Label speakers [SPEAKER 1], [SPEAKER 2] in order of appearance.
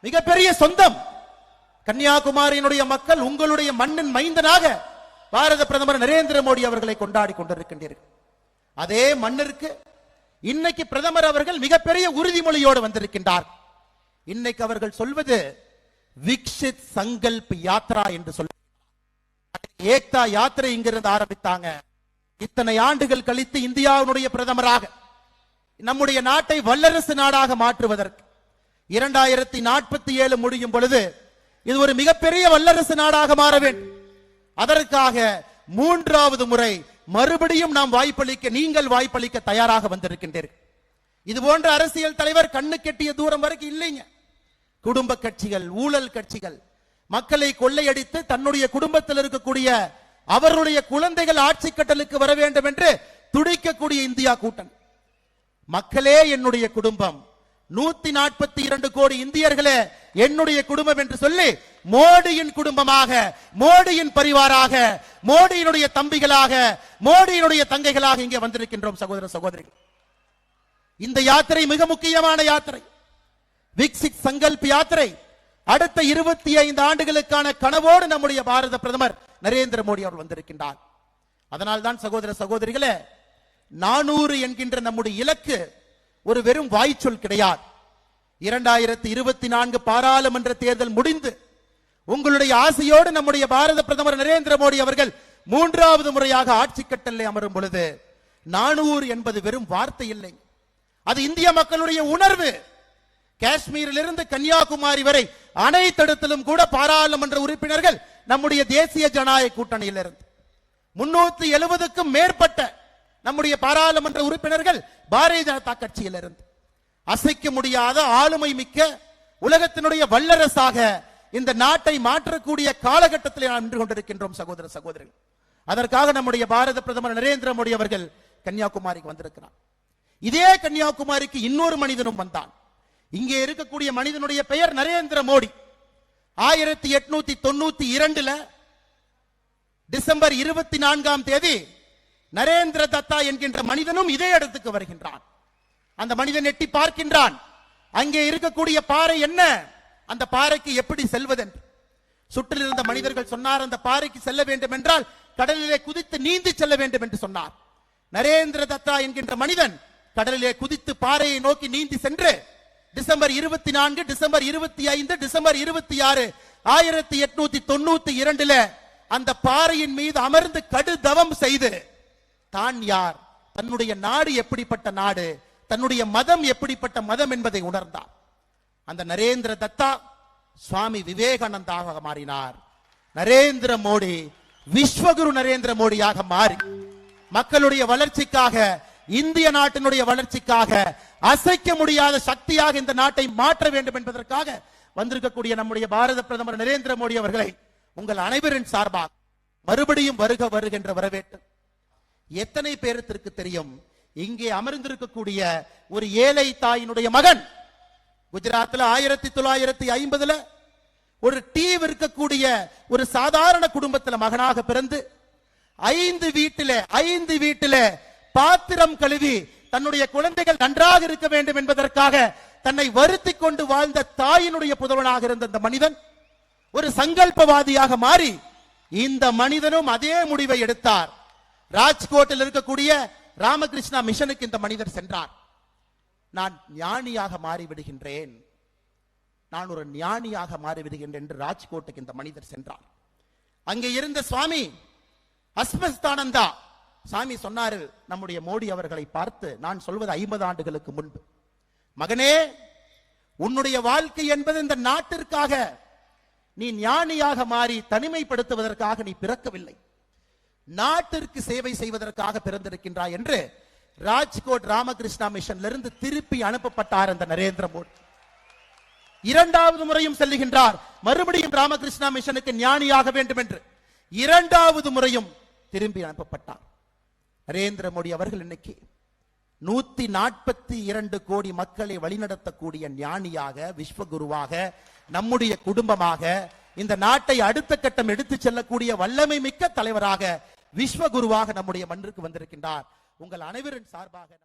[SPEAKER 1] மிகப்பெரிய சொந்தம். கன்னியாகுமரியினுடைய மக்கள் உங்களுடைய மண்ணின் மைந்தனாக பாரத பிரதமர் நரேந்திர மோடி அவர்களை கொண்டாடி கொண்டிருக்கின்றீர்கள். அதே மண்ணிற்கு இன்னைக்கு பிரதமர் அவர்கள் மிகப்பெரிய உறுதிமொழியோடு வந்திருக்கின்றார். இன்னைக்கு அவர்கள் சொல்வது விக்ஷித் சங்கல்ப் யாத்ரா என்று சொல்ல ஏக்தா யாத்திரை இங்கிருந்து ஆரம்பித்தாங்க. இத்தனை ஆண்டுகள் கழித்து இந்தியாவினுடைய பிரதமராக நம்முடைய நாட்டை வல்லரசு நாடாக மாற்றுவதற்கு இரண்டாயிரத்தி நாற்பத்தி ஏழு முடியும் பொழுது இது ஒரு மிகப்பெரிய வல்லரசு நாடாக மாற வேண்டும். அதற்காக மூன்றாவது முறை மறுபடியும் நாம் வாய்ப்பளிக்க நீங்கள் வாய்ப்பளிக்க தயாராக வந்திருக்கின்றீர்கள். இது போன்ற அரசியல் தலைவர் கண்ணு கெட்டிய தூரம் வரைக்கும் இல்லைங்க. குடும்ப கட்சிகள் ஊழல் கட்சிகள் மக்களை கொள்ளையடித்து தன்னுடைய குடும்பத்தில் இருக்கக்கூடிய அவர்களுடைய குழந்தைகள் ஆட்சி கட்டலுக்கு வர வேண்டும் என்று துடிக்கக்கூடிய இந்தியா கூட்டணி. மக்களே என்னுடைய குடும்பம் நூத்தி நாற்பத்தி இரண்டு கோடி இந்தியர்களே என்னுடைய குடும்பம் என்று சொல்லி மோடியின் குடும்பமாக மோடியின் பரிவாராக மோடியினுடைய தம்பிகளாக மோடியினுடைய தங்கைகளாக இங்கே வந்திருக்கின்றோம் சகோதர சகோதரிகள். இந்த யாத்திரை மிக முக்கியமான யாத்திரை. விக்சித் சங்கல்ப் யாத்திரை அடுத்த இருபத்தி ஐந்து ஆண்டுகளுக்கான கனவோடு நம்முடைய பாரத பிரதமர் நரேந்திர மோடி அவர் வந்திருக்கின்றார். அதனால்தான் சகோதர சகோதரிகளே நானூறு என்கின்ற நம்முடைய இலக்கு ஒரு வெறும் வாய்ச்சொல் கிடையாது. இரண்டாயிரத்தி இருபத்தி நான்கு பாராளுமன்ற தேர்தல் முடிந்து உங்களுடைய ஆசையோடு நம்முடைய பாரத பிரதமர் நரேந்திர மோடி அவர்கள் மூன்றாவது முறையாக ஆட்சி கட்டளை அமரும் பொழுது நானூறு என்பது வெறும் வார்த்தை இல்லை. அது இந்திய மக்களுடைய உணர்வு. காஷ்மீரிலிருந்து கன்னியாகுமரி வரை அனைத்திடத்திலும் கூட பாராளுமன்ற உறுப்பினர்கள் நம்முடைய தேசிய ஜனநாயக கூட்டணியிலிருந்து. முன்னூத்தி எழுபதுக்கும் மேற்பட்ட நம்முடைய பாராளுமன்ற உறுப்பினர்கள் பாரதிய ஜனதா கட்சியிலிருந்து. அசைக்க முடியாத ஆளுமை மிக்க உலகத்தினுடைய வல்லரசாக இந்த நாட்டை மாற்றக்கூடிய காலகட்டத்தில் நாம் நின்று கொண்டிருக்கின்றோம் சகோதர சகோதரிகள். அதற்காக நம்முடைய பாரத பிரதமர் நரேந்திர மோடி அவர்கள் கன்னியாகுமரிக்கு வந்திருக்கிறார். இதே கன்னியாகுமரிக்கு இன்னொரு மனிதனும் வந்தான். இங்கே இருக்கக்கூடிய மனிதனுடைய பெயர் நரேந்திர மோடி. ஆயிரத்தி எட்நூத்தி தொண்ணூத்தி இரண்டுல டிசம்பர் இருபத்தி நான்காம் தேதி நரேந்திர தத்தா என்கின்ற மனிதனும் இதே இடத்துக்கு வருகின்றான். அந்த மனிதன் எட்டி பார்க்கின்றான். அங்கே இருக்கக்கூடிய பாறை என்ன? அந்த பாறைக்கு எப்படி செல்வதென்று. சுற்றில் இருந்த மனிதர்கள் சொன்னார் அந்த பாறைக்கு செல்ல வேண்டும் என்றால் கடலிலே குதித்து நீந்தி செல்ல வேண்டும் என்று சொன்னார். நரேந்திர தத்தா என்கின்ற மனிதன் கடலிலே குதித்து பாறையை நோக்கி நீந்தி சென்று டிசம்பர் இருபத்தி நான்கு டிசம்பர் இருபத்தி ஐந்து டிசம்பர் இருபத்தி ஆறு ஆயிரத்தி எட்நூத்தி தொண்ணூத்தி இரண்டுல அந்த பாறையின் மீது அமர்ந்து கடுதவம் செய்து தான் யார்? தன்னுடைய நாடு எப்படிப்பட்ட நாடு? தன்னுடைய மதம் எப்படிப்பட்ட மதம் என்பதை உணர்ந்தார் அந்த நரேந்திர தத்தா சுவாமி விவேகானந்தாக மாறினார். நரேந்திர மோடி விஸ்வகுரு நரேந்திர மோடியாக மாறி மக்களுடைய வளர்ச்சிக்காக இந்திய நாட்டினுடைய வளர்ச்சிக்காக அசைக்க முடியாத சக்தியாக இந்த நாட்டை மாற்ற வேண்டும் என்பதற்காக வந்திருக்கக்கூடிய நம்முடைய பாரத பிரதமர் நரேந்திர மோடி அவர்களை உங்கள் அனைவரின் சார்பாக மறுபடியும் வருக வருகின்ற வரவேற்று எத்தனை பேரத்திற்கு தெரியும்? இங்கே அமர்ந்திருக்கக்கூடிய ஒரு ஏழை தாயினுடைய மகன். குஜராத்தில் ஆயிரத்தி தொள்ளாயிரத்தி ஐம்பதுல ஒரு டீ விற்கக்கூடிய ஒரு சாதாரண குடும்பத்துல மகனாக பிறந்து ஐந்து வீட்டில ஐந்து வீட்டில பாத்திரம் கழுவி தன்னுடைய குழந்தைகள் நன்றாக இருக்க வேண்டும் என்பதற்காக தன்னை வருத்தி கொண்டு வாழ்ந்த தாயினுடைய புதல்வனாக இருந்த அந்த மனிதன் ஒரு சங்கல்பவாதியாக மாறி இந்த மனிதனும் அதே முடிவை எடுத்தார். ராஜ்கோட்டில் இருக்கக்கூடிய ராமகிருஷ்ணா மிஷனுக்கு இந்த மனிதர் சென்றார். நான் ஞானியாக மாறி விடுகின்றேன் நான் ஒரு ஞானியாக மாறிவிடுகின்றேன் என்று ராஜ்கோட்டுக்கு இந்த மனிதர் சென்றார். அங்கே இருந்த சுவாமி அஸ்மஸ்தானந்தா சாமி சொன்னாரு நம்முடைய மோடி அவர்களை பார்த்து நான் சொல்வது ஐம்பது ஆண்டுகளுக்கு முன்பு. மகனே உன்னுடைய வாழ்க்கை என்பது இந்த நாட்டிற்காக. நீ ஞானியாக மாறி தனிமைப்படுத்துவதற்காக நீ பிறக்கவில்லை. நாட்டிற்கு சேவை செய்வதற்காக பிறந்திருக்கின்றார் என்று ராஜ்கோட் ராமகிருஷ்ணா மிஷன்ல இருந்து திருப்பி அனுப்பப்பட்டார் அந்த நரேந்திர மோடி. இரண்டாவது முறையும் செல்லுகின்றார். மறுபடியும் ராமகிருஷ்ணா மிஷனுக்கு ஞானியாக வேண்டும் என்று இரண்டாவது முறையும் திரும்பி அனுப்பப்பட்டார். நரேந்திர மோடி அவர்கள் இன்னைக்கு நூத்தி நாற்பத்தி இரண்டு கோடி மக்களை வழிநடத்தக்கூடிய ஞானியாக விஸ்வகுருவாக நம்முடைய குடும்பமாக இந்த நாட்டை அடுத்த கட்டம் எடுத்து செல்லக்கூடிய வல்லமை மிக்க தலைவராக விஸ்வகுருவாக நம்முடைய மண்ணிற்கு வந்திருக்கின்றார். உங்கள் அனைவரின் சார்பாக